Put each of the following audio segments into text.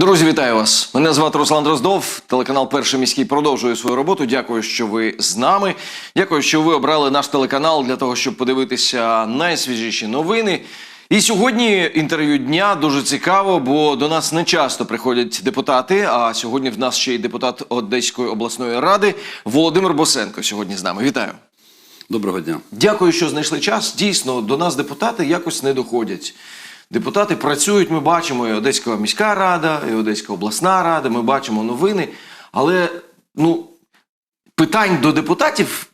Друзі, вітаю вас! Мене звати Руслан Дроздов. Телеканал Перший міський продовжує свою роботу. Дякую, що ви з нами. Дякую, що ви обрали наш телеканал для того, щоб подивитися найсвіжіші новини. І сьогодні інтерв'ю дня дуже цікаво, бо до нас не часто приходять депутати. А сьогодні в нас ще й депутат Одеської обласної ради Володимир Босенко. Сьогодні з нами. Вітаю. Доброго дня. Дякую, що знайшли час. Дійсно, до нас депутати якось не доходять. Депутати працюють, ми бачимо і Одеська міська рада, і Одеська обласна рада, ми бачимо новини. Але ну, питань до депутатів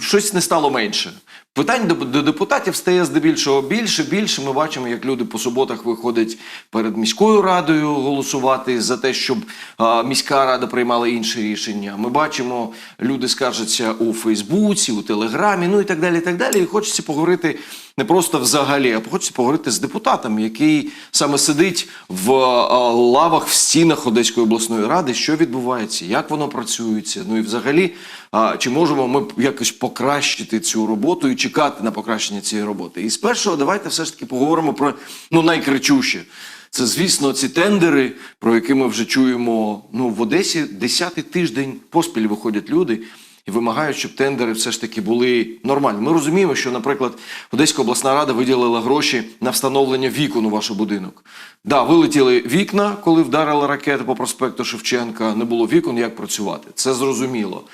щось не стало менше. Питань до, до депутатів стає здебільшого більше, більше. Ми бачимо, як люди по суботах виходять перед міською радою голосувати за те, щоб а, міська рада приймала інші рішення. Ми бачимо, люди скаржаться у Фейсбуці, у Телеграмі, ну і так далі. І так далі. І хочеться поговорити не просто взагалі, а хочеться поговорити з депутатом, який саме сидить в а, лавах в стінах Одеської обласної ради, що відбувається, як воно працюється. Ну і взагалі, а, чи можемо ми якось покращити цю роботу і чекати на покращення цієї роботи. І спершу давайте все ж таки поговоримо про ну найкричуще. Це, звісно, ці тендери, про які ми вже чуємо ну, в Одесі. Десятий тиждень поспіль виходять люди і вимагають, щоб тендери все ж таки були нормальні. Ми розуміємо, що, наприклад, Одеська обласна рада виділила гроші на встановлення вікон у ваш будинок. Да, вилетіли вікна, коли вдарила ракета по проспекту Шевченка. Не було вікон, як працювати. Це зрозуміло.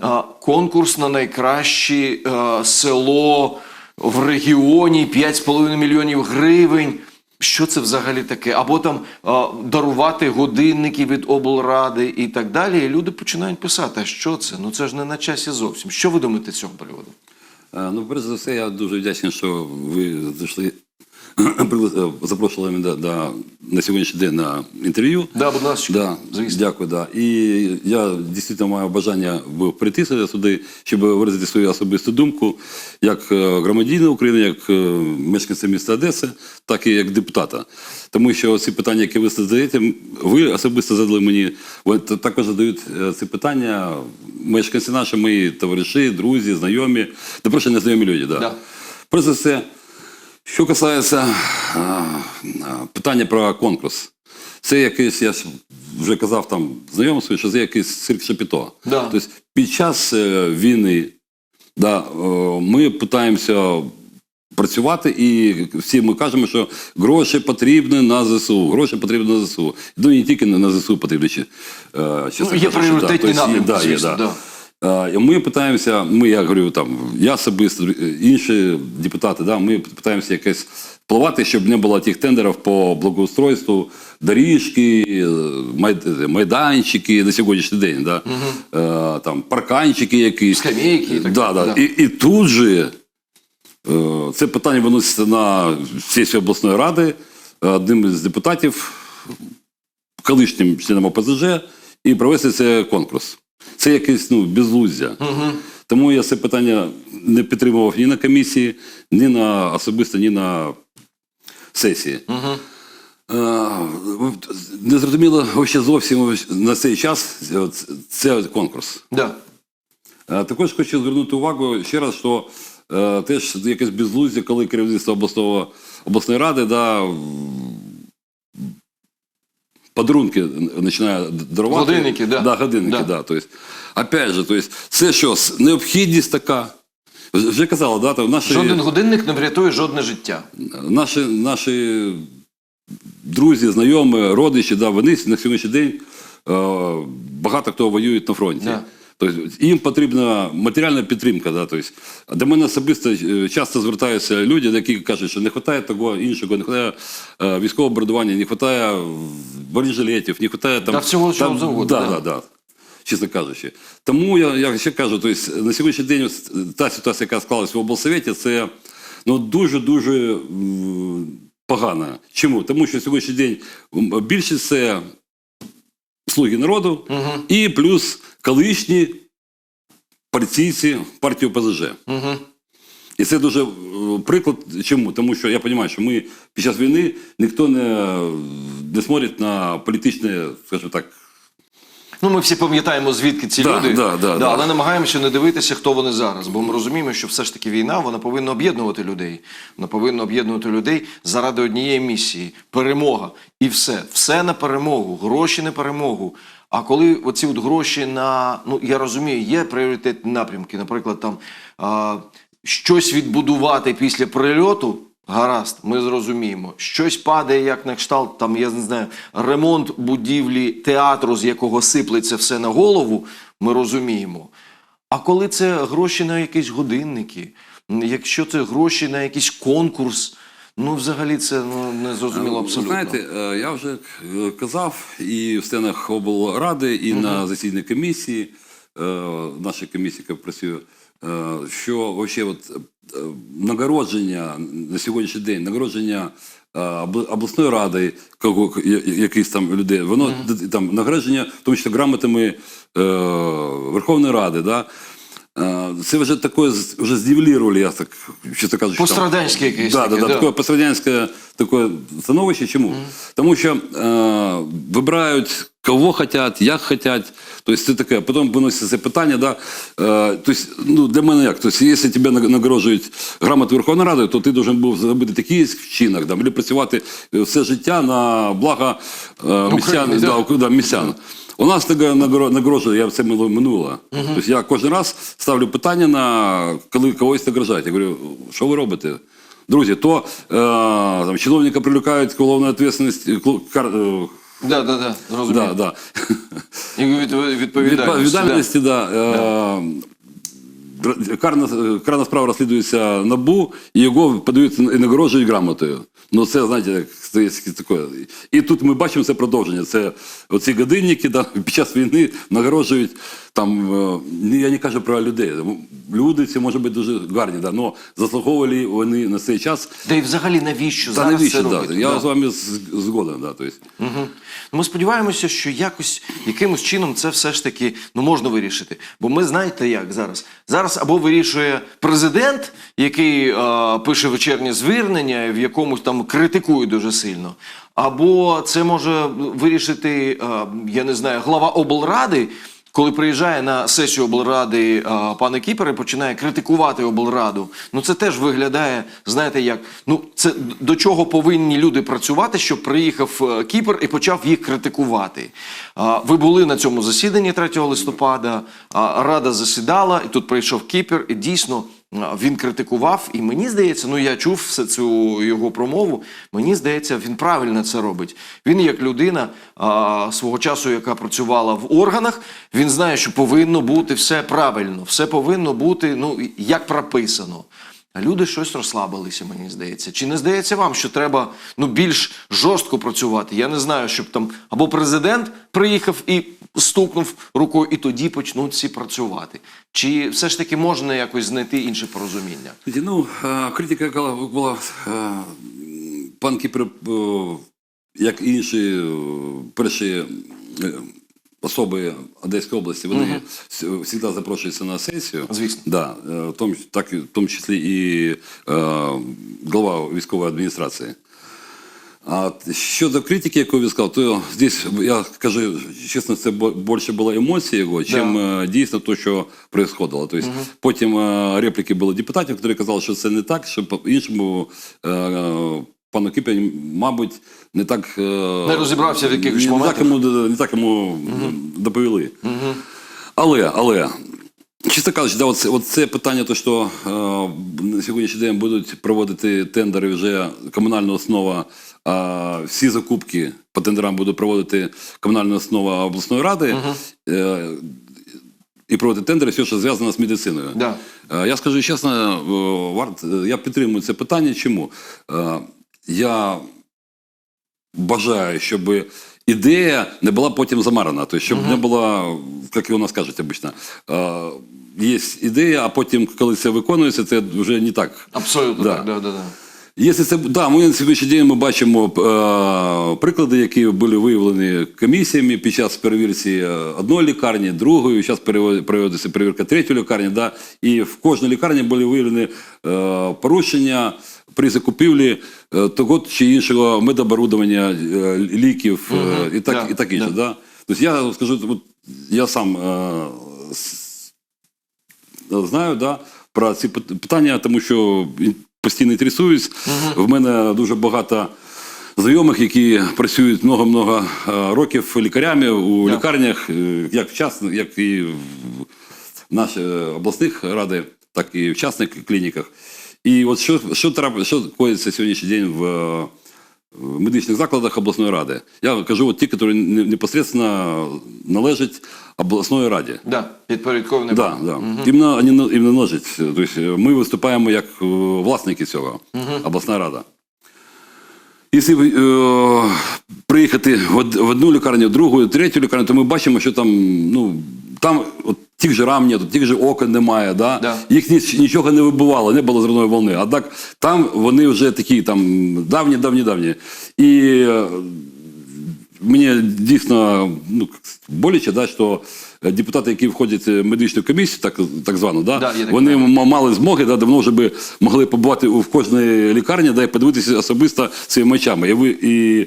А, конкурс на найкраще село в регіоні 5,5 мільйонів гривень. Що це взагалі таке? Або там е, дарувати годинники від облради і так далі. І люди починають писати, а що це? Ну це ж не на часі зовсім. Що ви думаєте з цього приводу? Е, Ну, перш за все, я дуже вдячний, що ви зайшли, запрошували мене до, до- на сьогоднішній день на інтерв'ю. Да, будь ласка, Да, звісно. дякую, да. І я дійсно маю бажання прийти сюди, щоб виразити свою особисту думку, як е, громадянина України, як е, мешканця міста Одеси, так і як депутата. Тому що ці питання, які ви задаєте, ви особисто задали мені, також задають е, ці питання мешканці наші, мої товариші, друзі, знайомі, та просто незнайомі люди. Да. Да. За все, що касається а, питання про конкурс, це якийсь, я вже казав там знайомстві, що це якийсь цирк шапіто. Да. Тобто під час е, війни да, е, ми намагаємося працювати, і всі ми кажемо, що гроші потрібні на ЗСУ. Гроші потрібні на ЗСУ. Ну і не тільки на ЗСУ потрібні. ще, е, Ну, є кажучи, да. пріоритетні Тобто, напрямки, да, є, да. да. Е, і Ми питаємося, ми, я говорю, там, я особисто, е, інші депутати, да, ми питаємося якесь впливати, щоб не було тих тендерів по благоустройству, доріжки, е, майданчики на сьогоднішній день, да, е, там, парканчики якісь. Скамейки так да, да. І, і тут же це питання виноситься на сесію обласної ради одним із депутатів, колишнім членом ОПЗЖ, і провести це конкурс. Це якесь ну, безлуздя. Тому я це питання не підтримував ні на комісії, ні на особисто, ні на сесії. Е, Не зрозуміло зовсім на цей час е, це- це конкурс. Да. Е, Також хочу звернути увагу ще раз, що е, теж якесь безглуздя, коли керівництво обласного, обласної ради да, подарунки починає дарувати. Годинники, да. Да, годинники, Да. да. Тобто, опять же, тобто, це що, необхідність така. Вже казала, да, там наші, Жоден годинник не врятує жодне життя. наші, наші друзі, знайомі, родичі, да, вони на сьогоднішній день е, багато хто воює на фронті. Да. Тобто їм потрібна матеріальна підтримка. Да, тобто, до мене особисто е, часто звертаються люди, які кажуть, що не вистачає того іншого, не вистачає е, військового обладнання, не вистачає бронежилетів, не вистачає там. Та всього, чого завгодно, Да, да. да, да. Чесно кажучи. Тому я, я ще кажу, тобто, на сьогоднішній день та ситуація, яка склалась в облсовєті, це ну, дуже-дуже погано. Чому? Тому що сьогоднішній день більшість це слуги народу і плюс колишні партійці партії ОПЗЖ. Угу. І це дуже е, приклад. Чому? Тому що я розумію, що ми під час війни ніхто не, не смотрить на політичне, скажімо так, Ну, ми всі пам'ятаємо, звідки ці Да, люди, да, да, да. але намагаємося не дивитися, хто вони зараз. Бо ми розуміємо, що все ж таки війна вона повинна об'єднувати людей. Вона повинна об'єднувати людей заради однієї місії перемога. І все. Все на перемогу, гроші на перемогу. А коли оці от гроші на ну я розумію, є пріоритетні напрямки, наприклад, там а, щось відбудувати після прильоту. Гаразд, ми зрозуміємо. Щось падає, як на кшталт, там, я не знаю, ремонт будівлі театру, з якого сиплеться все на голову, ми розуміємо. А коли це гроші на якісь годинники, якщо це гроші на якийсь конкурс, ну взагалі це ну, не зрозуміло абсолютно. Знаєте, е, я вже е, казав і в стенах облради, і на засідній комісії, е, нашій комісії, яка працює, е, що вообще от е, нагородження на сьогоднішній день, нагородження е, обласної ради, якихось там людей, воно д- там нагородження, в тому числі грамотами е, Верховної Ради, да, Е, це вже таке вже здівлірували, я так чесно кажучи. Пострадянське якесь Да, таке, да, да, таке пострадянське таке становище. Чому? Тому що е, вибирають кого хотять, як хотять. Тобто це таке, потім виноситься це питання. Да, е, тобто, ну, для мене як? Тобто, якщо тебе нагороджують грамоту Верховної Ради, то ти повинен був зробити такий вчинок, да, або працювати все життя на благо е, містян. да. Да, да, містян. У нас таке нагоро- я це минуло. Тобто я кожен раз ставлю питання на коли когось награжають. Я говорю, що ви робите? Друзі, то е, там, чиновника к уголовной ответственности, к- кар, е, Да, да, да, розумію. да, да. І відповідальність. Відповідальності, да. Е, р- Карна, карна справа розслідується НАБУ, і його подають і нагороджують грамотою. Ну це, знаєте, це таке. І тут ми бачимо це продовження. Це оці годинники да, під час війни нагороджують там. е, ні, Я не кажу про людей. Люди ці можуть бути дуже гарні, да, але заслуговували вони на цей час. Да і взагалі навіщо Та зараз навіщо? це Да, я Да. з вами згоден. Да, тобто. Угу. Ми сподіваємося, що якось якимось чином це все ж таки ну можна вирішити. Бо ми знаєте, як зараз. Зараз або вирішує президент, який е, пише вечірнє звернення, в якомусь там критикує дуже сильно. Або це може вирішити, е, я не знаю, глава облради. Коли приїжджає на сесію облради а, пане Кіпер і починає критикувати облраду, ну це теж виглядає, знаєте, як ну це до чого повинні люди працювати, щоб приїхав е, Кіпер і почав їх критикувати. Ви були на цьому засіданні 3 листопада. Рада засідала, і тут прийшов Кіпер, і дійсно. Він критикував, і мені здається, ну я чув все цю його промову. Мені здається, він правильно це робить. Він як людина а, свого часу, яка працювала в органах, він знає, що повинно бути все правильно, все повинно бути ну як прописано. А люди щось розслабилися, мені здається. Чи не здається вам, що треба ну більш жорстко працювати? Я не знаю, щоб там або президент приїхав і стукнув рукою, і тоді почнуть всі працювати. Чи все ж таки можна якось знайти інше порозуміння? Ну, е, критика яка була е, пан Кіпер, як і інші е, перші особи Одеської області, вони завжди запрошуються на сесію. Звісно. Да, в тому, так, в тому числі і е, голова військової адміністрації. А щодо критики, яку він сказав, то здесь, я скажу чесно, це більше було емоцій його, чим е, дійсно те, що происходило. Тобто, Потім е, репліки були депутатів, які казали, що це не так, що по-іншому е, пану Кипі, мабуть, не так Не розібрався в якихось не, моментах. Так йому, не так йому доповіли. Але, але, чесно кажучи, да, оце, оце питання, то, що е, на сьогоднішній день будуть проводити тендери вже комунальна основа, а всі закупки по тендерам буде проводити комунальна основа обласної ради. Е, і проводити тендери, все, що зв'язано з медициною. Да. Е, Я скажу чесно, е, варт, е, я підтримую це питання. Чому? Е, Я бажаю, щоб ідея не була потім замарана. Тобто, щоб не була, як і у нас кажуть обично, е, є ідея, а потім, коли це виконується, це вже не так. Абсолютно Да. так. Да, да, да. Якщо це да, ми на сьогоднішній день ми бачимо е, приклади, які були виявлені комісіями під час перевірки е, одної лікарні, другої. Зараз проводиться перевірка третьої лікарні. Да, і в кожній лікарні були виявлені е, порушення при закупівлі е, того чи іншого медоборудовання, е, ліків е, і так Да, і так інше. да. Да. Тобто я скажу, от я сам е, знаю да, про ці питання, тому що постійно інтересуюсь. В мене дуже багато знайомих, які працюють много-много е, років лікарями у Да. лікарнях, е, як вчасно, як і в наших обласних ради, так і в частних клініках. І от що, що, трап- що коїться сьогоднішній день в, е, в медичних закладах обласної ради? Я кажу, от ті, які не- непосредственно належать обласної раді. Да, підпорядкований. Да, да. Іменно, вони іменно належать. Тобто ми виступаємо як е, власники цього, обласна рада. Якщо е, приїхати в, в одну лікарню, в другу, в третю лікарню, то ми бачимо, що там, ну, там от, тих же рам нету, тих же окон немає, да? Да. їх ні- нічого не вибивало, не було зерної волни. А так там вони вже такі там давні, давні, давні. І е, мені дійсно ну, боляче, да, що депутати, які входять в медичну комісію, так, так звану, да, Да, вони так. мали змоги, да, давно вже би могли побувати в кожній лікарні, да, і подивитися особисто своїми очами. І, ви, і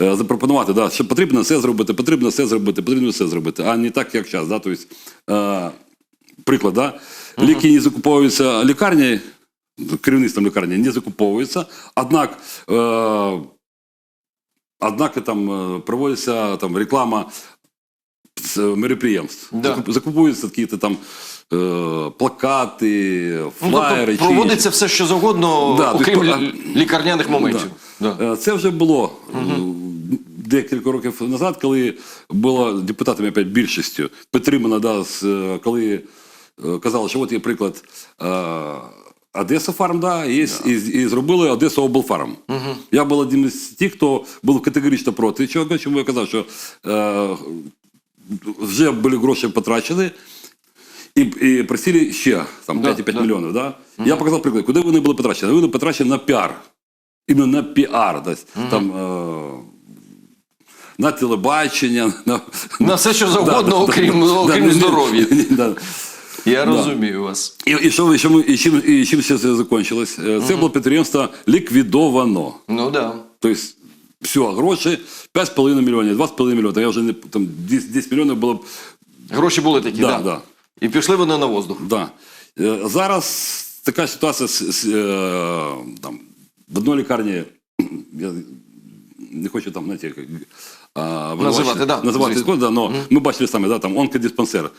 е, запропонувати, да, що потрібно все зробити, потрібно все зробити, потрібно все зробити, а не так, як зараз. Да, тобто, е, приклад, да, ліки не закуповуються лікарні, керівництвом лікарні не закуповуються, однак. Е, Однак там е, проводиться там реклама мероприємств. Да. Закуп- Закуповуються якісь там е, плакати, Ну, флаєри. тобто проводиться все, що завгодно, Да, окрім лі- лікарняних моментів. Да. Да. Е, Це вже було е, декілька років назад, коли було депутатами опять більшістю підтримано, да, е, коли е, казали, що от є приклад е, Одеса Фарм, да, є, і, і зробили Одесу Облфарм. Я був одним з тих, хто був категорично проти цього, чому я казав, що е, вже були гроші потрачені. І, і просили ще там Да, 5,5 да. мільйонів. Да? Я показав приклад, куди вони були потрачені. Вони були потрачені на піар. Іменно на піар. Тобто, там, е, на телебачення, на, На все, що завгодно, Да, окрім, да, окрім да, здоров'я. да. Я розумію вас. І, і, що, і, що і, чим, і чим все це закінчилось? Е, Це було підприємство ліквідовано. Ну так. Да. Тобто, все, гроші 5,5 мільйонів, 2,5 мільйони. Я вже не там 10, 10 мільйонів було б. Гроші були такі, Да, да, да. І пішли вони на воздух. Да. Е, Зараз така ситуація з, з, е, там, в одній лікарні, я не хочу там, знаєте, як, а, Називати, да, називати звісно. да, но ми бачили самі, да, там онкодиспансер.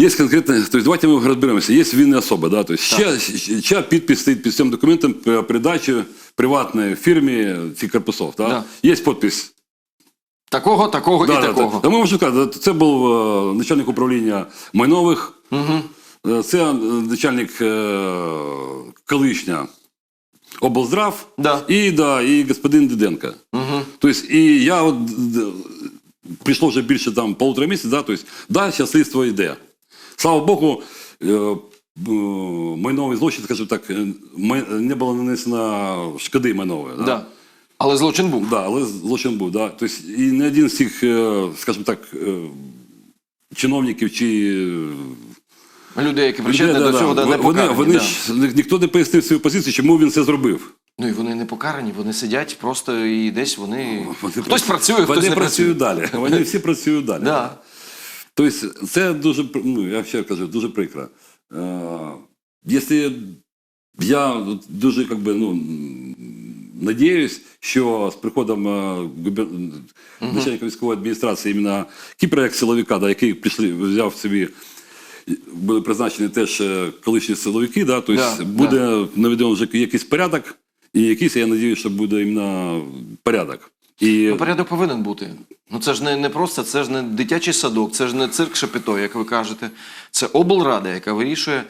Є конкретно, то есть давайте ми розберемося, є винні особи, да, то есть ще, ще підпис стоїть під цим документом про передачу приватної фірмі цих корпусів. Да? Да. Є підпис Такого, такого Да, і да, такого. так. Та ми можемо сказати, це був е, начальник управління майнових, Е, це е, начальник е, колишня облздрав Да. і, да, і господин Диденко. Угу. Тобто, і я от, д- прийшло вже більше там полтора місяця, да, тобто, да, зараз слідство йде. Слава Богу, е, майновий злочин, скажімо так, е, не було нанесено шкоди майнової. Да? Да. Але злочин був. Да, але злочин був. Да. Тобто, і не один з цих, е, скажімо так, чиновників чи Людей, які причетні до да, цього, да, не вони, покарані. вони да. ж ніхто не пояснив свою позицію, чому він це зробив. Ну і вони не покарані, вони сидять просто і десь вони. Вони хтось працю- працює, хтось вони не працює. працюють далі. Вони всі працюють далі. Да. Тобто, це дуже, ну, я ще кажу, дуже прикро. Е, Якщо я дуже как би, ну, надіюсь, що з приходом е, губер- начальника військової адміністрації іменно Кіпра як силовика, да, який прийшли, взяв собі, були призначені теж е, колишні силовики, да, тобто Да, буде наведено вже якийсь порядок, і якийсь, я надіюся, що буде іменно порядок. І, Ну, порядок повинен бути. Ну це ж не, не просто, це ж не дитячий садок, це ж не цирк Шепето, як ви кажете. Це облрада, яка вирішує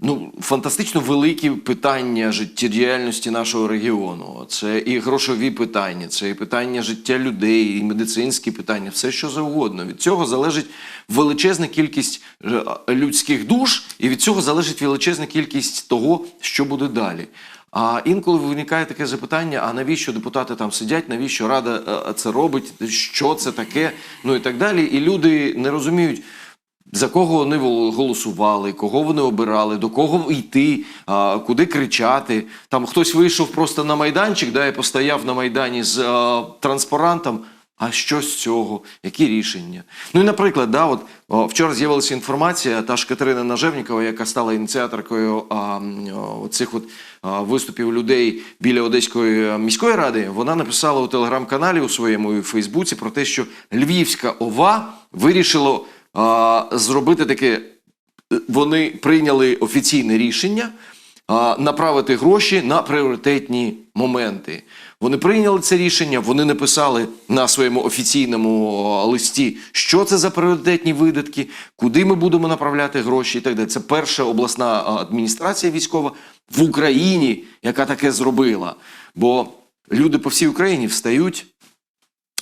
ну, фантастично великі питання життєдіяльності нашого регіону. Це і грошові питання, це і питання життя людей, і медицинські питання, все що завгодно. Від цього залежить величезна кількість е, людських душ, і від цього залежить величезна кількість того, що буде далі. А інколи виникає таке запитання: а навіщо депутати там сидять, навіщо рада е, це робить, що це таке, ну і так далі. І люди не розуміють. За кого вони голосували, кого вони обирали, до кого йти, куди кричати. Там хтось вийшов просто на майданчик, да, і постояв на майдані з а, транспарантом. А що з цього? Які рішення? Ну і наприклад, да, от о, вчора з'явилася інформація, та ж Катерина Нажевнікова, яка стала ініціаторкою а, о, цих от а, виступів людей біля Одеської е, міської ради, вона написала у телеграм-каналі у своєму і у Фейсбуці про те, що Львівська ОВА вирішила а, зробити таке. е, Вони прийняли офіційне рішення а, направити гроші на пріоритетні моменти. Вони прийняли це рішення, вони написали на своєму офіційному листі, що це за пріоритетні видатки, куди ми будемо направляти гроші і так далі. Це перша обласна адміністрація військова в Україні, яка таке зробила. Бо люди по всій Україні встають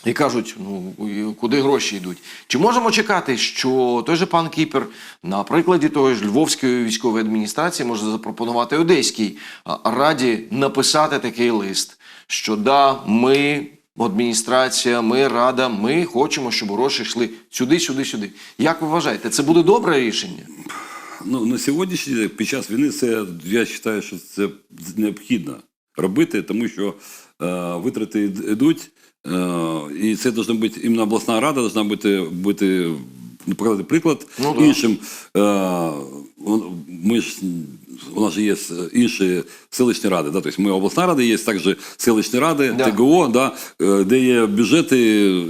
і кажуть, ну куди гроші йдуть. Чи можемо чекати, що той же пан Кіпер на прикладі тої ж Львовської військової адміністрації може запропонувати Одеській раді написати такий лист, що да, ми. Адміністрація, ми рада, ми хочемо, щоб гроші йшли сюди, сюди, сюди. Як ви вважаєте, це буде добре рішення? Ну, на сьогоднішній день, під час війни, це я вважаю, що це необхідно робити, тому що е, витрати йдуть, е, і це повинна бути іменно обласна рада, повинна бути, бути показати приклад Ну, да. іншим. Е, ми ж, у нас же є інші селищні ради. Да? Тобто ми обласна рада, є також селищні ради, Да. ТГО, да? е, де є бюджети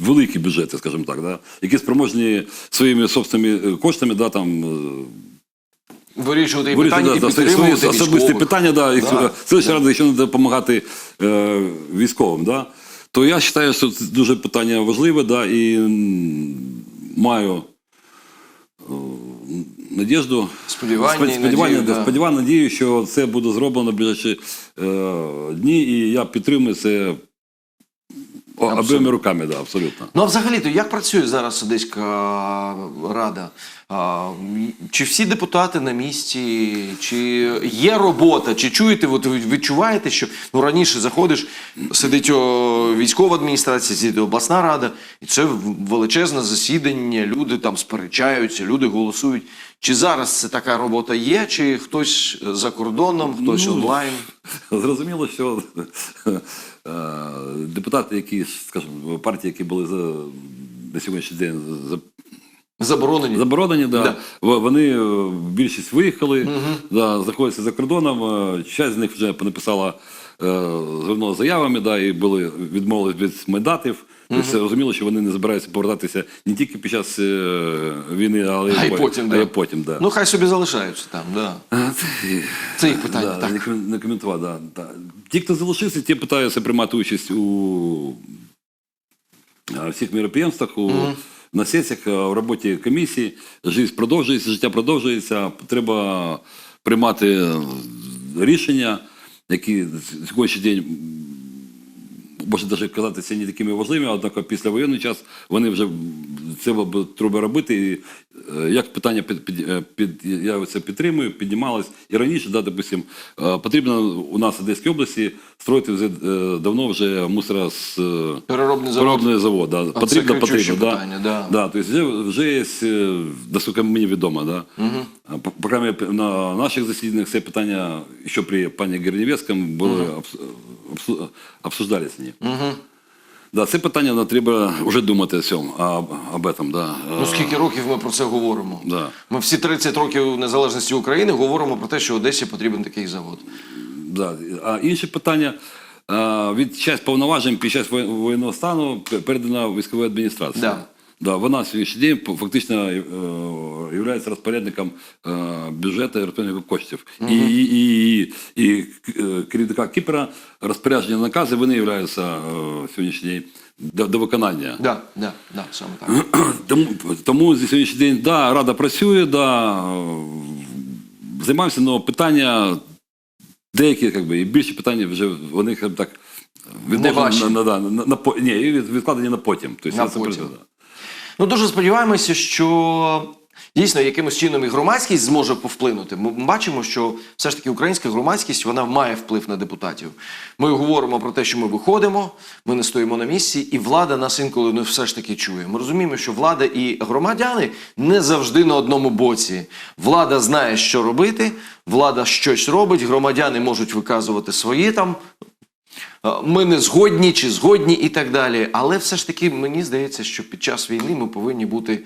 великі бюджети, скажімо так, да? які спроможні своїми собственними е, коштами, да, там, е, Вирішувати і питання, да, і да, свої підтримувати особисті питання, да, і Да. селищна рада ще треба допомагати е, військовим. Да? То я вважаю, що це дуже питання важливе, да, і маю е, надіжду, Сподівання сподівання, надію, да. сподівання, надію, що це буде зроблено в ближайші е, дні, і я підтримую це о, Абсолютно. руками, да, абсолютно. Ну а взагалі-то як працює зараз Одеська рада? А, Чи всі депутати на місці, чи є робота, чи чуєте, от ви відчуваєте, що ну раніше заходиш, сидить о, військова адміністрація, сидить обласна рада, і це величезне засідання, люди там сперечаються, люди голосують. Чи зараз це така робота є, чи хтось за кордоном, хтось Ну, онлайн? Зрозуміло, що депутати, які, скажімо, партії, які були за, на сьогоднішній день Заборонені? заборонені, да, Да. вони е, більшість виїхали, да, знаходяться за кордоном. е, Часть з них вже понаписала, е, звернула заявами, да, і були відмовились від мандатів. Тобто розуміло, що вони не збираються повертатися не тільки під час е, війни, але А й по- потім, а й да. потім. Да. Ну хай собі залишаються там, да. А, це- їх питання, да, так. Не, коментував, да, да. Ті, хто залишився, ті питаються приймати участь у всіх мероприємствах, у, на сесіях, в роботі комісії. Життя продовжується, життя продовжується. Треба приймати е, рішення, які сьогоднішній день може навіть казатися не такими важливими, однак після воєнний час вони вже це треба робити. І, е, як питання під, під, е, під, я це підтримую, піднімалось і раніше, да, допустим, е, потрібно у нас в Одеській області строїти вже давно вже мусора з Переробний завод. переробний завод. Да. це Потрібно, кричуще потрібно. Да. питання, да. Да, то есть вже, вже є, наскільки мені відомо, да. А, По, по крайней мере, на наших засіданнях це питання ще при пані Гернівецькому були обс- обсу- обсуждались вони. Да, це питання да, треба вже думати о цьому, а, об этом, да. Ну скільки років ми про це говоримо? Да. Ми всі 30 років незалежності України говоримо про те, що Одесі потрібен такий завод. Да. А інше питання. а, Від час повноважень під час воєнного стану передана військовій адміністрації. Да. Да, вона на сьогоднішній день фактично є розпорядником е, бюджету і розпорядником коштів. І, і, і, і, і керівника Кіпера розпорядження накази вони являються сьогоднішній день до, до виконання. Да, да, да, саме так. Тому, тому зі сьогоднішній день да, рада працює, да, займаємося, але питання деякі, як би, і більше питання вже вони так ваші. на, на, да, на, на, ні, відкладені на потім. Тобто, На це потім. да. Ну дуже сподіваємося, що дійсно якимось чином і громадськість зможе повплинути. Ми бачимо, що все ж таки українська громадськість вона має вплив на депутатів. Ми говоримо про те, що ми виходимо, ми не стоїмо на місці, і влада нас інколи не все ж таки чує. Ми розуміємо, що влада і громадяни не завжди на одному боці. Влада знає, що робити, влада щось робить, громадяни можуть виказувати свої там ми не згодні чи згодні і так далі. Але все ж таки мені здається, що під час війни ми повинні бути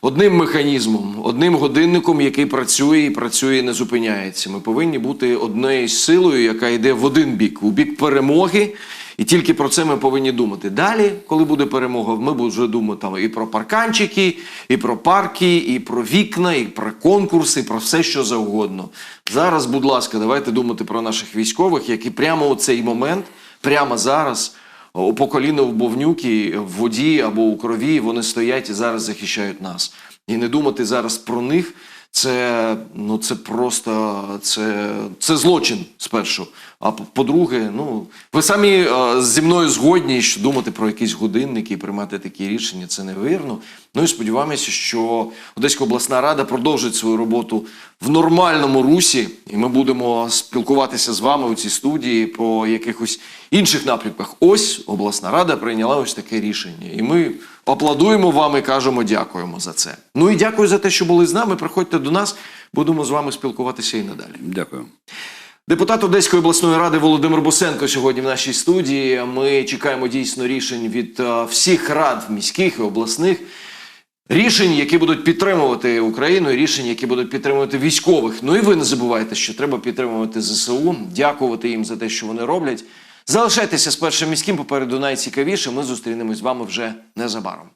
одним механізмом, одним годинником, який працює і працює і не зупиняється. Ми повинні бути однією силою, яка йде в один бік, у бік перемоги. І тільки про це ми повинні думати. Далі, коли буде перемога, ми будемо думати там і про парканчики, і про парки, і про вікна, і про конкурси, і про все, що завгодно. Зараз, будь ласка, давайте думати про наших військових, які прямо у цей момент, прямо зараз, у поколіно в бовнюки, в воді або у крові, вони стоять і зараз захищають нас. І не думати зараз про них. Це ну це просто це, це злочин спершу. А по- по-друге, ну ви самі е, зі мною згодні, що думати про якісь годинники і приймати такі рішення це невірно. Ну і сподіваємося, що Одеська обласна рада продовжить свою роботу в нормальному русі, і ми будемо спілкуватися з вами у цій студії по якихось інших напрямках. Ось обласна рада прийняла ось таке рішення, і ми аплодуємо вам і кажемо дякуємо за це. Ну і дякую за те, що були з нами. Приходьте до нас, будемо з вами спілкуватися і надалі. Дякую. Депутат Одеської обласної ради Володимир Бусенко сьогодні в нашій студії. Ми чекаємо дійсно рішень від е, всіх рад міських і обласних. Рішень, які будуть підтримувати Україну, рішень, які будуть підтримувати військових. Ну і ви не забувайте, що треба підтримувати ЗСУ, дякувати їм за те, що вони роблять. Залишайтеся з першим міським попереду найцікавіше. Ми зустрінемось з вами вже незабаром.